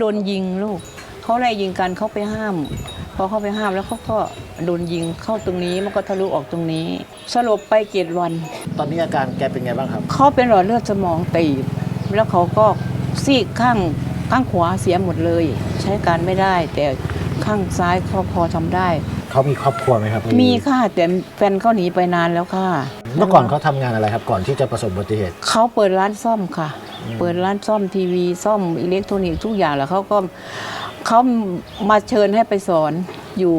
โดนยิงลูกเขาไล่ยิงกันเขาไปห้าม พอเขาไปห้ามแล้วเขาก็โดนยิงเข้าตรงนี้มันก็ทะลุออกตรงนี้ สลบไปเจ็ดวัน ตอนนี้อาการแกเป็นไงบ้างครับเขาเป็นหลอดเลือดสมองตีบ แล้วเขาก็ซีกข้างข้างขวาเสียหมดเลย ใช้การไม่ได้ แต่ข้างซ้ายเขาพอทำได้ เขามีครอบครัวไหมครับ มีค่ะแต่แฟนเขาหนีไปนานแล้วค่ะ เมื่อก่อนเขาทำงานอะไรครับ ก่อนที่จะประสบอุบัติเหตุเขาเปิดร้านซ่อมค่ะ เปิดร้านซ่อมทีวีซ่อมอิเล็กทรอนิกส์ทุกอย่างแล้วเขาก็เขามาเชิญให้ไปสอนอยู่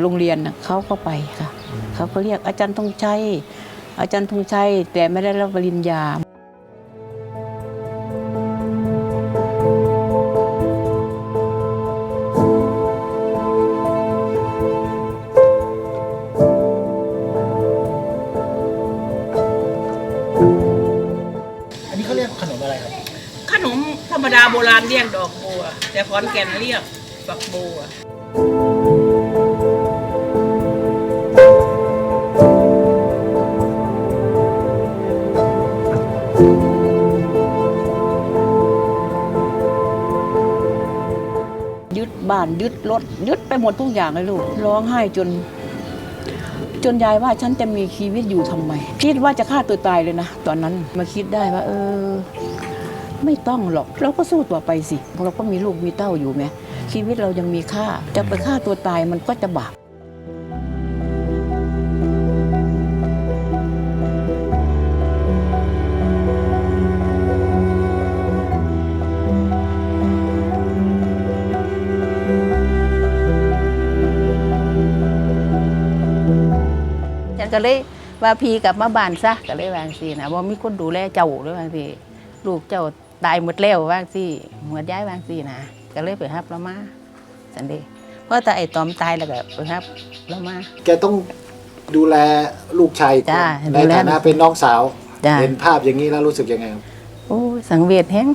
โรงเรียนเขาก็ไปค่ะเขาก็เรียกอาจารย์ธงชัยอาจารย์ธงชัยแต่ไม่ได้รับปริญญา นนี้เขาเรียกขนมอะไรครับ ขนมธรรมดาโบราณเรียกดอกบัว แต่ขอนแก่นเรียกฝักบัวยึดบ้านยึดรถยึดไปหมดทุกอย่างเลยลูก ร้องไห้จน จนยายว่าฉันจะมีชีวิตอยู่ทำไม คิดว่าจะฆ่าตัวตายเลยนะ ตอนนั้นมาคิดได้ว่า เออ ไม่ต้องหรอกเราก็สู้ต่อไปสิ เราก็มีลูกมีเต้าอยู่ไหมชีวิตเรายังมีค่า จะไปฆ่าตัวตายมันก็จะบาป นก็เลยว่าพีกลับมาบ้านซะก็เลยวาจังสินะว่ามีคนดูแลเจ้าด้วยวาจังสิลูกเจ้าตายหมดแล้ววาจังสิหมดย้ายวาจังสินะก็เลยไปรับเรามาสันเดย์เพราะแต่ไอ้ตอมตายแล้วก็ไปรับเรามาแกต้องดูแลลูกชายจ้าในดูแลฐานะเป็นน้องสาวจ้าเห็นภาพอย่างนี้แล้วรู้สึกยังไงครับโอ้ยสังเวชแห้ง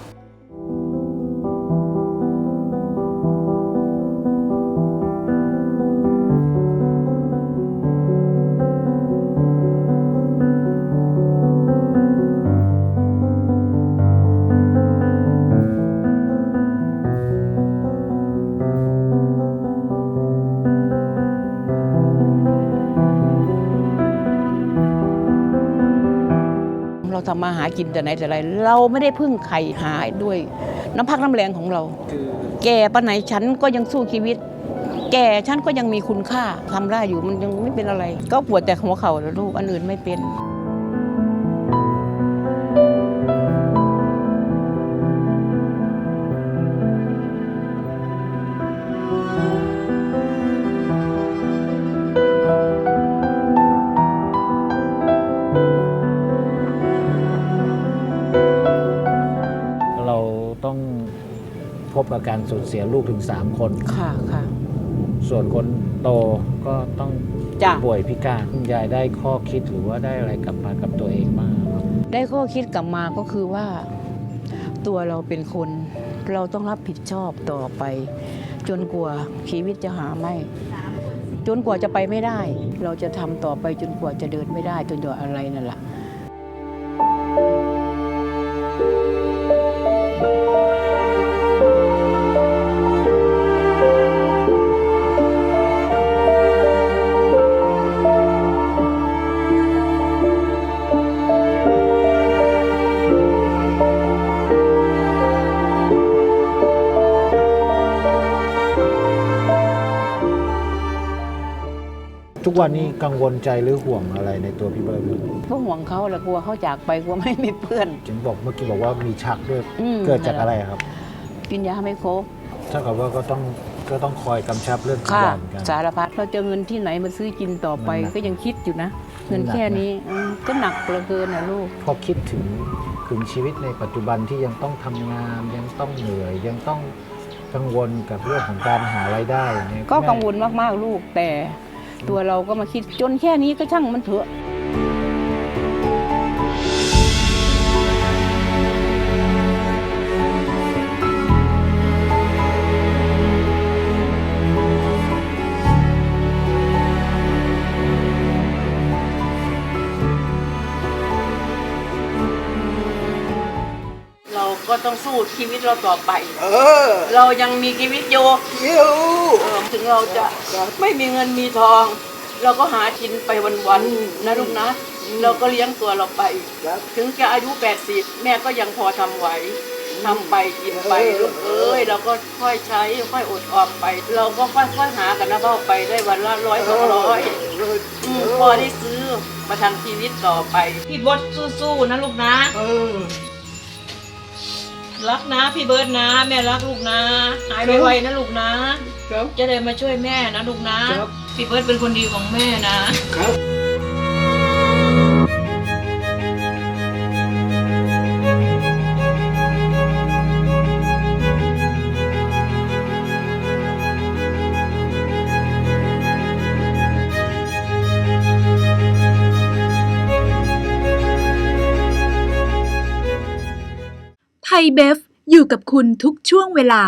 ทำมาหากินแต่ไหนแต่ไร เราไม่ได้พึ่งใครหาด้วย น้ำพักน้ำแรงของเราคือแก่ปานไหนฉันก็ยังสู้ชีวิต แก่ฉันก็ยังมีคุณค่าทำได้อยู่มันยังไม่เป็นอะไร ก็ปวดแต่หัวเข่าแล้วลูกอันอื่นไม่เป็น บอาการสูญเสียลูกถึง3คน ค่ะค่ะ ส่วนคนโตก็ต้องจ้ะ ป่วยพิการคุณยายได้ข้อคิดหรือว่าได้อะไรกลับมากับตัวเองบ้างครับได้ข้อคิดกลับมาก็คือว่า ตัวเราเป็นคน เราต้องรับผิดชอบต่อไป จนกว่าชีวิตจะหาไม่ จนกว่าจะไปไม่ได้ เราจะทำต่อไปจนกว่าจะเดินไม่ได้จนกว่าอะไรนั่นแหละ ทุกวันนี้กังวลใจหรือห่วงอะไรในตัวพี่เบิร์ดไหมก็ห่วงเขาแหละกลัวเขาจากไปกลัวไม่มีเพื่อน ถึงบอกเมื่อกี้บอกว่ามีชักด้วยอืม เกิดจากอะไรครับกินยาไม่ครบถ้ากับว่าก็ต้องก็ต้องคอยกำชับเรื่องทุกค่ะอย่างเหมือนกัน สารพัดเราจะเงินที่ไหนมาซื้อกินต่อไปมันหนักก็ยังคิดอยู่นะมัเงินนหนัก แค่นะนี้อืมก็หนักเหลือเกินนะลูก พอคิดถึงถึงชีวิตในปัจจุบันที่ยังต้องทำงาน ยังต้องเหนื่อย ยังต้องกังวลกับเรื่องของการหารายได้เนี่ยก็แม่กังวลมากๆลูกแต่ ตัวเราก็มาคิดจนแค่นี้ก็ช่างมันเถอะก็ต้องสู้ชีวิตเราต่อไป เออ เรายังมีชีวิตออยู่ ถึงเราจะไม่มีเงินมีทอง เราก็หากินไปวันๆนะลูกนะ เราก็เลี้ยงตัวเราไปครับถึงจะอายุ 80 แม่ก็ยังพอทำไหวทำไปกินไปเออลูกเอ้ยเราก็ค่อยใช้ค่อยอดออมไป เราก็ค่อยๆหากันนะเข้าไปได้วันละร้อยสองร้อยอืมพอได้ซื้อมาทำชีวิตต่อไป พี่บดสู้ๆนะลูกนะเออรักนะพี่เบิร์ดนะ แม่รักลูกนะ หายไวๆนะลูกนะ ครับ จะได้มาช่วยแม่นะลูกนะ ครับ พี่เบิร์ดเป็นคนดีของแม่นะ ครับ ไทยเบฟอยู่กับคุณทุกช่วงเวลา